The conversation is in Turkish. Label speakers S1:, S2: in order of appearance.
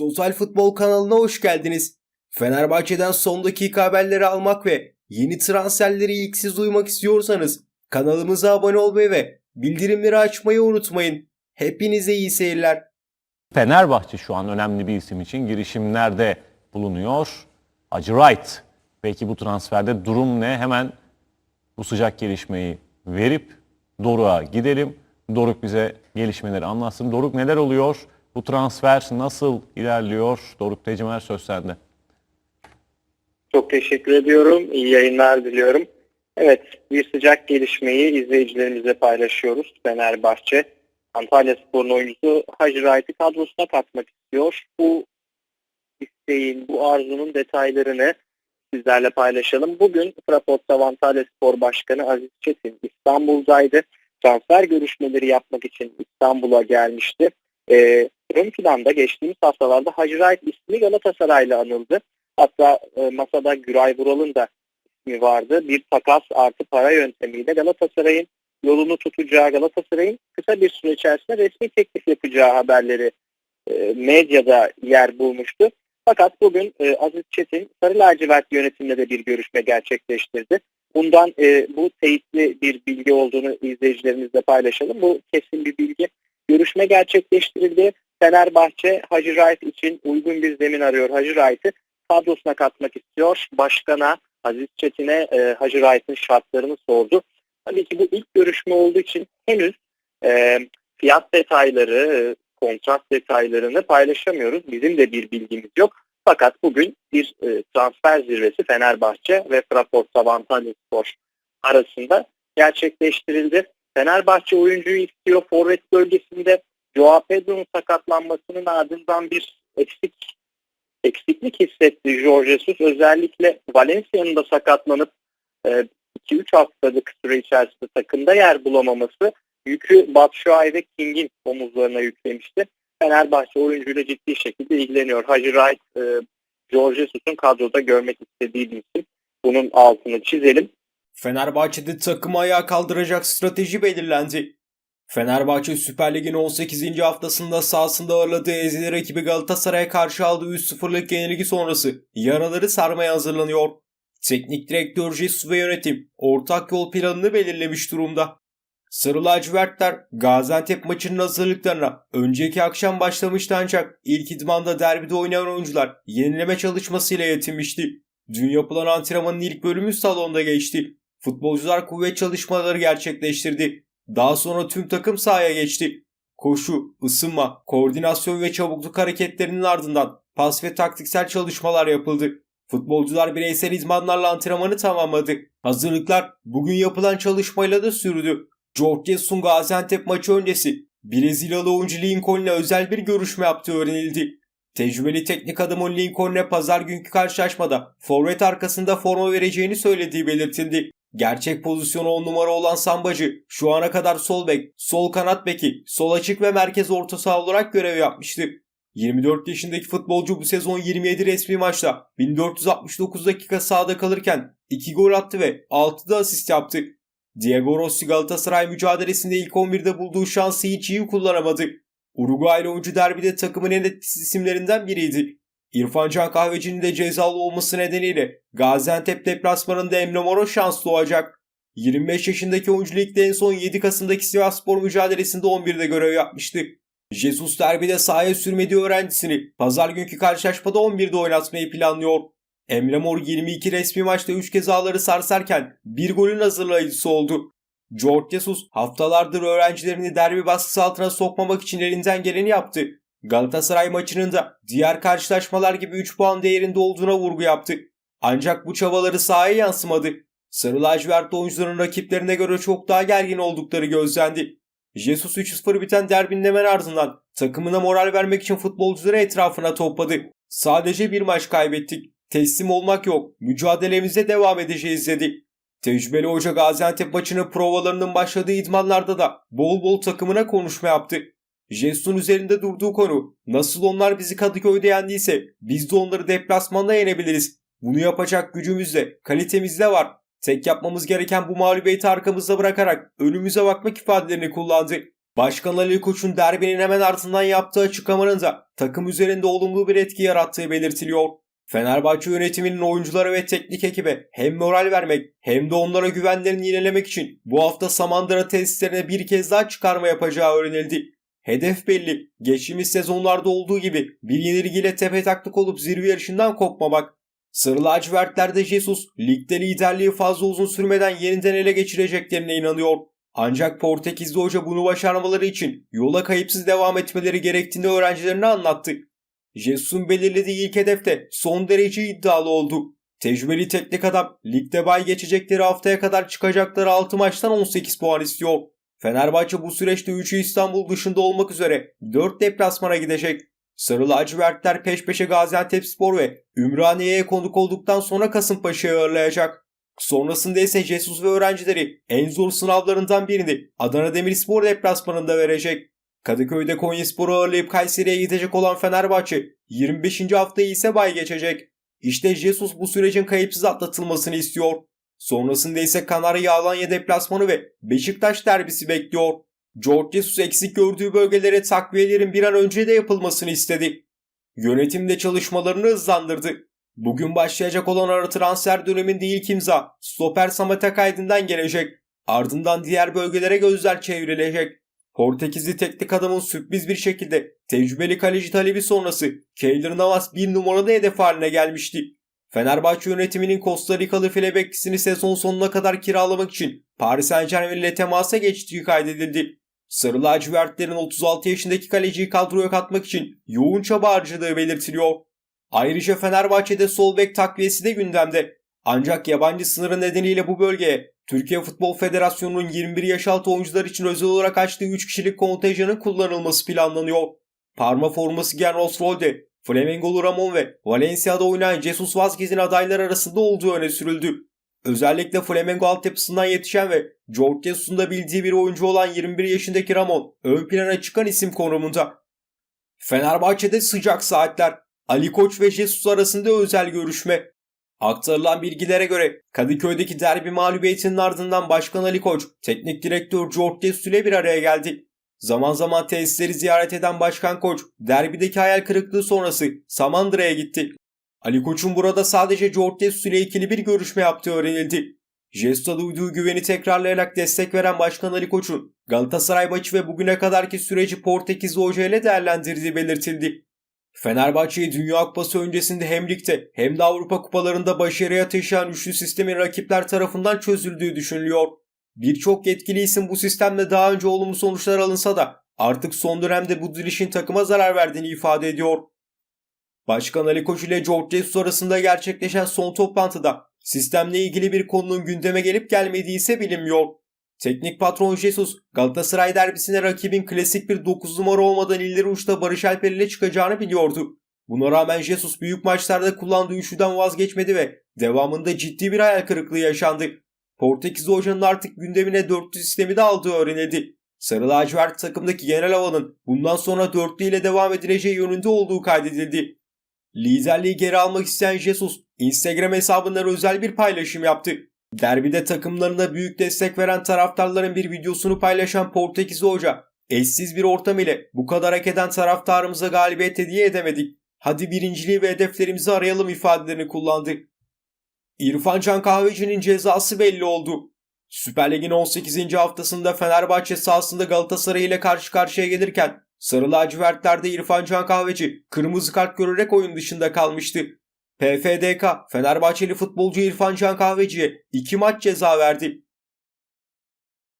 S1: Total Futbol kanalına hoş geldiniz. Fenerbahçe'den son dakika haberleri almak ve yeni transferleri ilk siz duymak istiyorsanız kanalımıza abone olmayı ve bildirimleri açmayı unutmayın. Hepinize iyi seyirler.
S2: Fenerbahçe şu an önemli bir isim için girişimlerde bulunuyor. Hacı Wright. Peki bu transferde durum ne? Hemen bu sıcak gelişmeyi verip Doruk'a gidelim. Doruk bize gelişmeleri anlatsın. Doruk neler oluyor? Bu transfer nasıl ilerliyor? Doruk Tecmer söz sende.
S3: Çok teşekkür ediyorum. İyi yayınlar diliyorum. Evet, bir sıcak gelişmeyi izleyicilerimizle paylaşıyoruz. Fenerbahçe, Antalya Spor'un oyuncusu Hacı Wright'ı kadrosuna katmak istiyor. Bu isteğin, bu arzunun detaylarını sizlerle paylaşalım. Bugün Fraport'ta Antalya Spor Başkanı Aziz Çetin İstanbul'daydı. Transfer görüşmeleri yapmak için İstanbul'a gelmişti. Ee, ön planda geçtiğimiz haftalarda Hacı Wright ismi Galatasaray'la anıldı. Hatta e, masada Güray Vural'ın da ismi vardı. Bir takas artı para yöntemiyle Galatasaray'ın yolunu tutacağı, Galatasaray'ın kısa bir süre içerisinde resmi teklif yapacağı haberleri e, medyada yer bulmuştu. Fakat bugün e, Aziz Çetin Sarı Lacivert yönetimle de bir görüşme gerçekleştirdi. Bundan e, bu teyitli bir bilgi olduğunu izleyicilerimizle paylaşalım. Bu kesin bir bilgi. Görüşme gerçekleştirildi. Fenerbahçe Hacı Wright için uygun bir zemin arıyor. Hacı Wright'ı kadrosuna katmak istiyor. Başkana Aziz Çetin'e e, Hacı Wright'ın şartlarını sordu. Tabii ki bu ilk görüşme olduğu için henüz e, fiyat detayları, e, kontrat detaylarını paylaşamıyoruz. Bizim de bir bilgimiz yok. Fakat bugün bir e, transfer zirvesi Fenerbahçe ve Fraport Antalya Spor arasında gerçekleştirildi. Fenerbahçe oyuncuyu istiyor. Forvet bölgesinde Joao Pedro'nun sakatlanmasının ardından bir eksik eksiklik hissetti Jorge Jesus. Özellikle Valencia'nın da sakatlanıp e, 2-3 haftalık süre içerisinde takımda yer bulamaması yükü Batshuayi ve King'in omuzlarına yüklemişti. Fenerbahçe oyuncuyla ciddi şekilde ilgileniyor. Hacı Wright, e, Jorge Jesus'un kadroda görmek istediği bir isim. Bunun altını çizelim.
S1: Fenerbahçe'de takımı ayağa kaldıracak strateji belirlendi. Fenerbahçe Süper Lig'in 18. haftasında sahasında ağırladığı ezili rakibi Galatasaray'a karşı aldığı 3-0'lık yenilgi sonrası yaraları sarmaya hazırlanıyor. Teknik direktör Jesus ve yönetim ortak yol planını belirlemiş durumda. Sarı lacivertler Gaziantep maçının hazırlıklarına önceki akşam başlamıştı ancak ilk idmanda derbide oynayan oyuncular yenileme çalışmasıyla yetinmişti. Dün yapılan antrenmanın ilk bölümü salonda geçti. Futbolcular kuvvet çalışmaları gerçekleştirdi. Daha sonra tüm takım sahaya geçti. Koşu, ısınma, koordinasyon ve çabukluk hareketlerinin ardından pas ve taktiksel çalışmalar yapıldı. Futbolcular bireysel izmanlarla antrenmanı tamamladı. Hazırlıklar bugün yapılan çalışmayla da sürdü. George Jesus'un Gaziantep maçı öncesi Brezilyalı oyuncu Lincoln'le özel bir görüşme yaptığı öğrenildi. Tecrübeli teknik adamın Lincoln'le pazar günkü karşılaşmada forvet arkasında forma vereceğini söylediği belirtildi. Gerçek pozisyonu 10 numara olan Sambacı şu ana kadar sol bek, sol kanat beki, sol açık ve merkez orta saha olarak görev yapmıştı. 24 yaşındaki futbolcu bu sezon 27 resmi maçta 1469 dakika sahada kalırken 2 gol attı ve 6 da asist yaptı. Diego Rossi Galatasaray mücadelesinde ilk 11'de bulduğu şansı hiç iyi kullanamadı. Uruguaylı oyuncu derbide takımın en etkisiz isimlerinden biriydi. İrfan Can Kahveci'nin de cezalı olması nedeniyle Gaziantep deplasmanında Emre Moro şans doğacak. 25 yaşındaki oyuncu ligde en son 7 Kasım'daki Sivasspor mücadelesinde 11'de görev yapmıştı. Jesus derbide sahaya sürmediği öğrencisini pazar günkü karşılaşmada 11'de oynatmayı planlıyor. Emre Mor 22 resmi maçta 3 kez ağları sarsarken bir golün hazırlayıcısı oldu. George Jesus haftalardır öğrencilerini derbi baskısı altına sokmamak için elinden geleni yaptı. Galatasaray maçının da diğer karşılaşmalar gibi 3 puan değerinde olduğuna vurgu yaptı. Ancak bu çabaları sahaya yansımadı. Sarı lacivert oyuncuların rakiplerine göre çok daha gergin oldukları gözlendi. Jesus 3-0 biten derbinin hemen ardından takımına moral vermek için futbolcuları etrafına topladı. Sadece bir maç kaybettik. Teslim olmak yok. Mücadelemize devam edeceğiz dedi. Tecrübeli hoca Gaziantep maçının provalarının başladığı idmanlarda da bol bol takımına konuşma yaptı. Jesus'un üzerinde durduğu konu nasıl onlar bizi Kadıköy'de yendiyse biz de onları deplasmanda yenebiliriz. Bunu yapacak gücümüz de kalitemiz de var. Tek yapmamız gereken bu mağlubiyeti arkamızda bırakarak önümüze bakmak ifadelerini kullandı. Başkan Ali Koç'un derbinin hemen ardından yaptığı açıklamanın da takım üzerinde olumlu bir etki yarattığı belirtiliyor. Fenerbahçe yönetiminin oyunculara ve teknik ekibe hem moral vermek hem de onlara güvenlerini yinelemek için bu hafta Samandıra tesislerine bir kez daha çıkarma yapacağı öğrenildi. Hedef belli. Geçtiğimiz sezonlarda olduğu gibi bir yenilgiyle tepe taklık olup zirve yarışından kopmamak. Sarı lacivertlerde Jesus ligde liderliği fazla uzun sürmeden yeniden ele geçireceklerine inanıyor. Ancak Portekizli hoca bunu başarmaları için yola kayıpsız devam etmeleri gerektiğini öğrencilerine anlattı. Jesus'un belirlediği ilk hedefte son derece iddialı oldu. Tecrübeli teknik adam ligde bay geçecekleri haftaya kadar çıkacakları 6 maçtan 18 puan istiyor. Fenerbahçe bu süreçte 3'ü İstanbul dışında olmak üzere 4 deplasmana gidecek. Sarı lacivertler peş peşe Gaziantepspor ve Ümraniye'ye konuk olduktan sonra Kasımpaşa'yı ağırlayacak. Sonrasında ise Jesus ve öğrencileri en zor sınavlarından birini Adana Demirspor deplasmanında verecek. Kadıköy'de Konyaspor'u ağırlayıp Kayseri'ye gidecek olan Fenerbahçe 25. haftayı ise bay geçecek. İşte Jesus bu sürecin kayıpsız atlatılmasını istiyor. Sonrasında ise Kanarya Alanya deplasmanı ve Beşiktaş derbisi bekliyor. George Jesus eksik gördüğü bölgelere takviyelerin bir an önce de yapılmasını istedi. Yönetim de çalışmalarını hızlandırdı. Bugün başlayacak olan ara transfer döneminde ilk imza stoper Samet Akaydın'dan gelecek. Ardından diğer bölgelere gözler çevrilecek. Portekizli teknik adamın sürpriz bir şekilde tecrübeli kaleci talebi sonrası Keylor Navas bir numaralı hedef haline gelmişti. Fenerbahçe yönetiminin Costa Rikalı file bekçisini sezon sonuna kadar kiralamak için Paris Saint Germain ile temasa geçtiği kaydedildi. Sarı lacivertlerin 36 yaşındaki kaleciyi kadroya katmak için yoğun çaba harcadığı belirtiliyor. Ayrıca Fenerbahçe'de sol bek takviyesi de gündemde. Ancak yabancı sınırı nedeniyle bu bölgeye Türkiye Futbol Federasyonu'nun 21 yaş altı oyuncular için özel olarak açtığı 3 kişilik kontenjanın kullanılması planlanıyor. Parma forması giyen Rosrolde, Flamengo'lu Ramon ve Valencia'da oynayan Jesus Vazquez'in adaylar arasında olduğu öne sürüldü. Özellikle Flamengo altyapısından yetişen ve George Jesus'un da bildiği bir oyuncu olan 21 yaşındaki Ramon ön plana çıkan isim konumunda. Fenerbahçe'de sıcak saatler. Ali Koç ve Jesus arasında özel görüşme. Aktarılan bilgilere göre Kadıköy'deki derbi mağlubiyetinin ardından Başkan Ali Koç, Teknik Direktör George Jesus ile bir araya geldi. Zaman zaman tesisleri ziyaret eden Başkan Koç, derbideki hayal kırıklığı sonrası Samandıra'ya gitti. Ali Koç'un burada sadece George Jesus ile ikili bir görüşme yaptığı öğrenildi. Jesus'a duyduğu güveni tekrarlayarak destek veren Başkan Ali Koç'un Galatasaray maçı ve bugüne kadarki süreci Portekizli Hoca ile değerlendirdiği belirtildi. Fenerbahçe'yi Dünya Kupası öncesinde hem ligde hem de Avrupa kupalarında başarıya taşıyan üçlü sistemin rakipler tarafından çözüldüğü düşünülüyor. Birçok yetkili isim bu sistemle daha önce olumlu sonuçlar alınsa da artık son dönemde bu dirilişin takıma zarar verdiğini ifade ediyor. Başkan Ali Koç ile George Jesus arasında gerçekleşen son toplantıda sistemle ilgili bir konunun gündeme gelip gelmediği ise bilinmiyor. Teknik patron Jesus Galatasaray derbisine rakibin klasik bir 9 numara olmadan ileri uçta Barış Alper ile çıkacağını biliyordu. Buna rağmen Jesus büyük maçlarda kullandığı üçlüden vazgeçmedi ve devamında ciddi bir hayal kırıklığı yaşandı. Portekizli hocanın artık gündemine dörtlü sistemi de aldığı öğrenildi. Sarı lacivert takımdaki genel havanın bundan sonra dörtlü ile devam edileceği yönünde olduğu kaydedildi. Liderliği geri almak isteyen Jesus Instagram hesabından özel bir paylaşım yaptı. Derbide takımlarına büyük destek veren taraftarların bir videosunu paylaşan Portekizli hoca, eşsiz bir ortam ile bu kadar hak eden taraftarımıza galibiyet hediye edemedik. Hadi birinciliği ve hedeflerimizi arayalım ifadelerini kullandı. İrfan Can Kahveci'nin cezası belli oldu. Süper Lig'in 18. haftasında Fenerbahçe sahasında Galatasaray ile karşı karşıya gelirken Sarı lacivertlerde İrfan Can Kahveci kırmızı kart görerek oyun dışında kalmıştı. PFDK Fenerbahçeli futbolcu İrfan Can Kahveci'ye 2 maç ceza verdi.